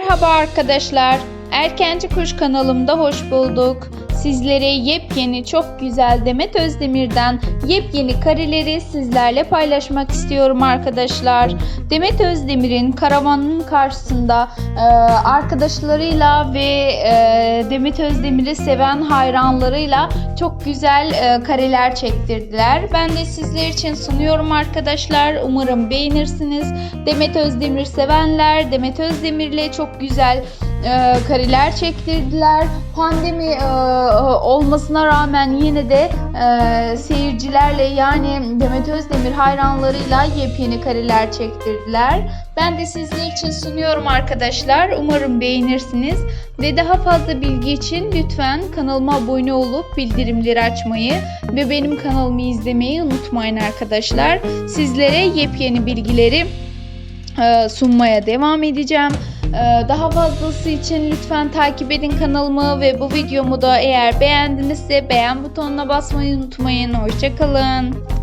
Merhaba arkadaşlar. Erkenci Kuş kanalımda hoş bulduk. Sizlere yepyeni çok güzel Demet Özdemir'den yepyeni kareleri sizlerle paylaşmak istiyorum arkadaşlar. Demet Özdemir'in karavanının karşısında arkadaşlarıyla ve Demet Özdemir'i seven hayranlarıyla çok güzel e, kareler çektirdiler. Ben de sizler için sunuyorum arkadaşlar. Umarım beğenirsiniz. Demet Özdemir sevenler Demet Özdemir'le çok güzel e, kareler çektirdiler. Pandemi e, olmasına rağmen yine de e, seyircilerle yani Demet Özdemir hayranlarıyla yepyeni kareler çektirdiler. Ben de sizler için sunuyorum arkadaşlar. Umarım beğenirsiniz. Ve daha fazla bilgi için lütfen kanalıma abone olup bildirimleri açmayı ve benim kanalımı izlemeyi unutmayın arkadaşlar. Sizlere yepyeni bilgileri e, sunmaya devam edeceğim. E, Daha fazlası için lütfen takip edin kanalımı ve bu videomu da eğer beğendinizse beğen butonuna basmayı unutmayın. Hoşçakalın.